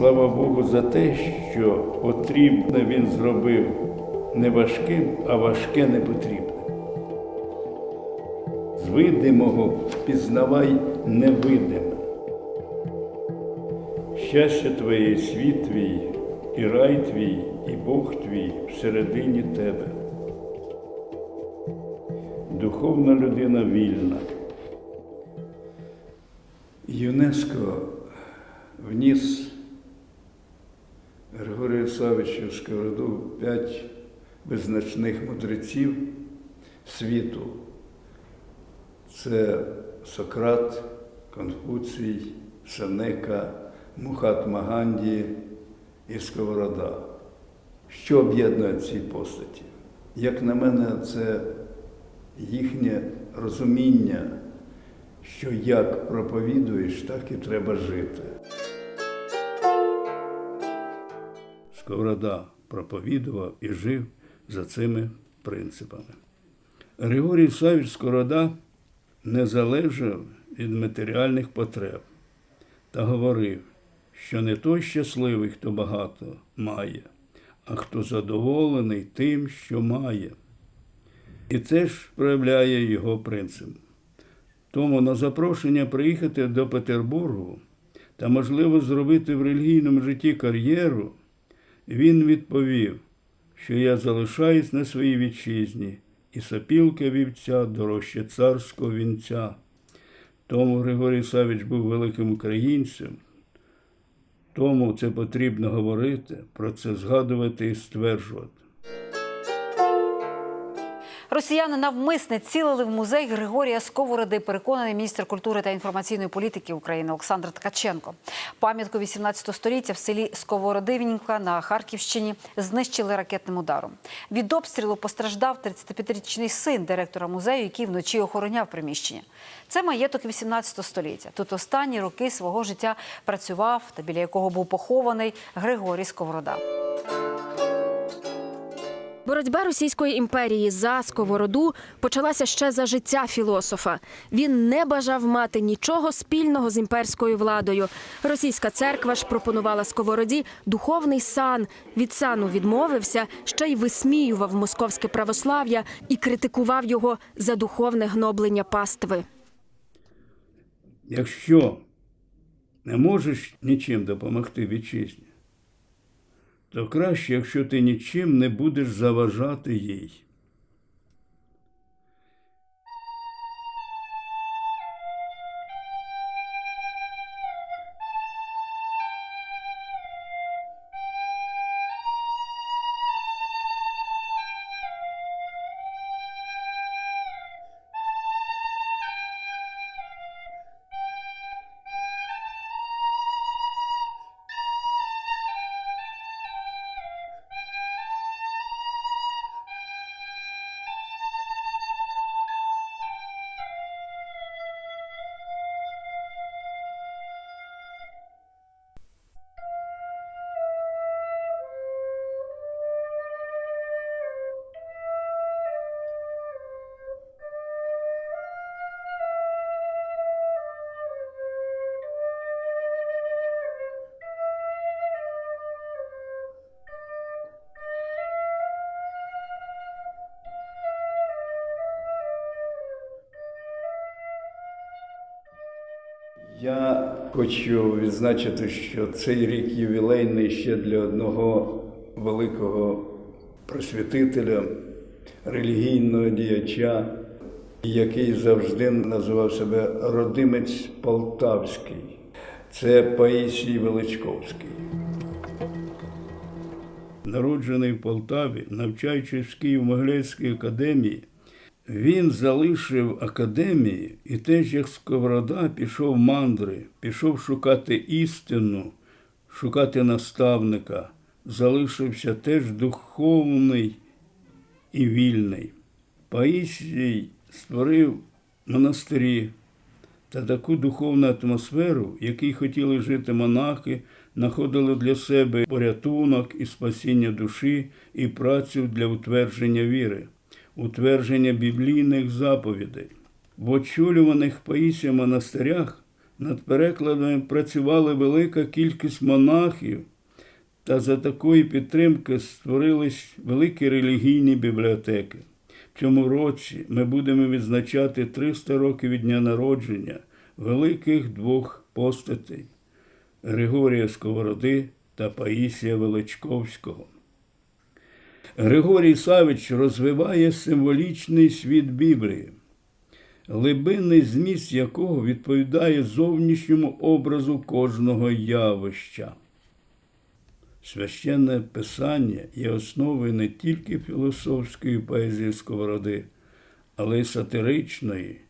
Слава Богу за те, що потрібне він зробив не важким, а важке не потрібне. З видимого пізнавай невидиме. Щастя твоє, світ твій, і рай твій, і Бог твій всередині тебе. Духовна людина вільна. ЮНЕСКО вніс Григорію Савичу Сковороду п'ять визначних мудреців світу. Це Сократ, Конфуцій, Сенека, Мухатма Ганді і Сковорода. Що об'єднує ці постаті? Як на мене, це їхнє розуміння, що як проповідуєш, так і треба жити. Сковорода проповідував і жив за цими принципами. Григорій Савіч Сковорода не залежав від матеріальних потреб та говорив, що не той щасливий, хто багато має, а хто задоволений тим, що має. І це ж проявляє його принцип. Тому на запрошення приїхати до Петербургу та, можливо, зробити в релігійному житті кар'єру, він відповів, що я залишаюсь на своїй вітчизні, і сопілка вівця дорожче царського вінця. Тому Григорій Савіч був великим українцем. Тому це потрібно говорити, про це згадувати і стверджувати. Росіяни навмисне цілили в музей Григорія Сковороди, переконаний міністр культури та інформаційної політики України Олександр Ткаченко. Пам'ятку 18 століття в селі Сковородивнівка на Харківщині знищили ракетним ударом. Від обстрілу постраждав 35-річний син директора музею, який вночі охороняв приміщення. Це маєток 18 століття. Тут останні роки свого життя працював та біля якого був похований Григорій Сковорода. Боротьба Російської імперії за сковороду почалася ще за життя філософа. Він не бажав мати нічого спільного з імперською владою. Російська церква ж пропонувала сковороді духовний сан. Від сану відмовився, ще й висміював московське православ'я і критикував його за духовне гноблення пастви. Якщо не можеш нічим допомогти вітчизні, то краще, якщо ти нічим не будеш заважати їй. Я хочу відзначити, що цей рік ювілейний ще для одного великого просвітителя, релігійного діяча, який завжди називав себе родимець Полтавський. Це Паїсій Величковський. Народжений в Полтаві, навчаючись в Києво-Могилянській академії, він залишив академію і теж як сковорода пішов мандри, пішов шукати істину, шукати наставника, залишився теж духовний і вільний. Паїсій створив монастирі та таку духовну атмосферу, в якій хотіли жити монахи, знаходили для себе порятунок і спасіння душі і працю для утвердження віри утвердження біблійних заповідей. В очолюваних Паїсія монастирях Над перекладами працювала велика кількість монахів, та за такої підтримки створились великі релігійні бібліотеки. В цьому році ми будемо відзначати 300 років від дня народження великих двох постатей Григорія Сковороди та Паїсія Величковського. Григорій Савич розвиває символічний світ Біблії, глибинний зміст якого відповідає зовнішньому образу кожного явища. Священне писання є основою не тільки філософської поезії Сковороди, але й сатиричної,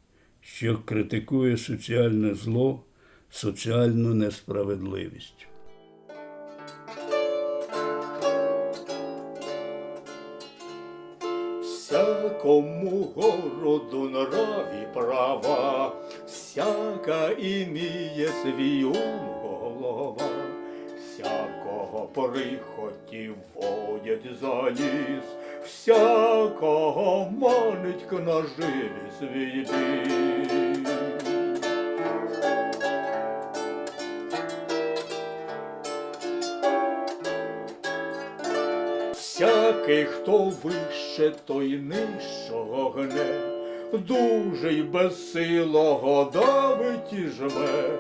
що критикує соціальне зло, соціальну несправедливість. Всякому городу нраві права, всяка іміє свій ум голова, всякого прихотів водять за ліс, всякого манить к наживі свій бій. Всякий, хто вище, той нижчого гне, дуже й безсилого давить і жме,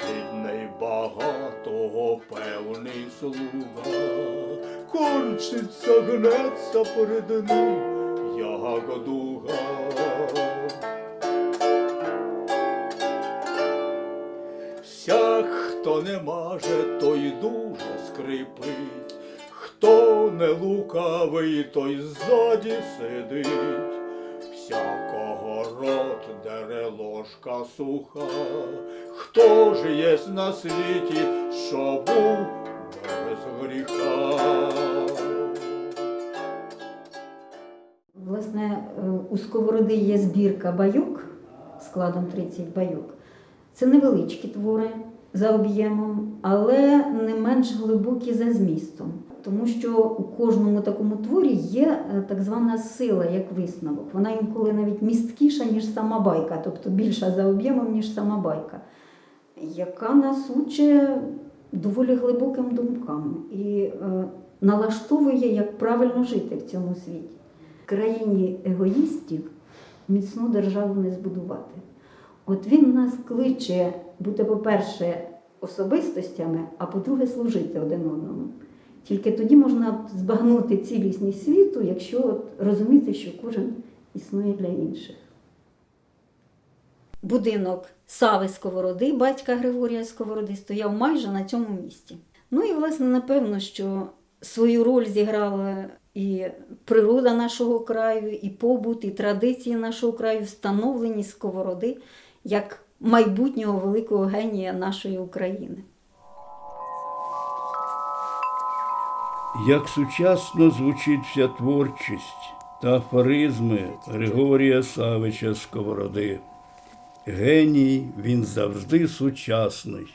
бідний багатого певний слуга, кончиться, гнеться перед ним, як дуга. Всяк, хто не маже, той дуже скрипить, не лукавий, той ззаді сидить, всякого рот дере ложка суха, хто ж єсть на світі, що був без гріха. Власне, е, у Сковороди є збірка байок складом 30 байок. Це невеличкі твори за об'ємом, але не менш глибокі за змістом. Тому що у кожному такому творі є е, так звана сила, як висновок. Вона інколи навіть місткіша, ніж сама байка, тобто більша за об'ємом, ніж сама байка, яка нас учить доволі глибоким думкам і е, налаштовує, як правильно жити в цьому світі. В країні егоїстів міцну державу не збудувати. От він нас кличе бути, по-перше, особистостями, а по-друге, служити один одному. Тільки тоді можна збагнути цілісність світу, якщо розуміти, що кожен існує для інших. Будинок Сави Сковороди, батька Григорія Сковороди, стояв майже на цьому місці. Ну і, власне, напевно, що свою роль зіграла і природа нашого краю, і побут, і традиції нашого краю, встановлені сковороди як майбутнього великого генія нашої України. Як сучасно звучить вся творчість та афоризми Григорія Савича Сковороди. Геній він завжди сучасний.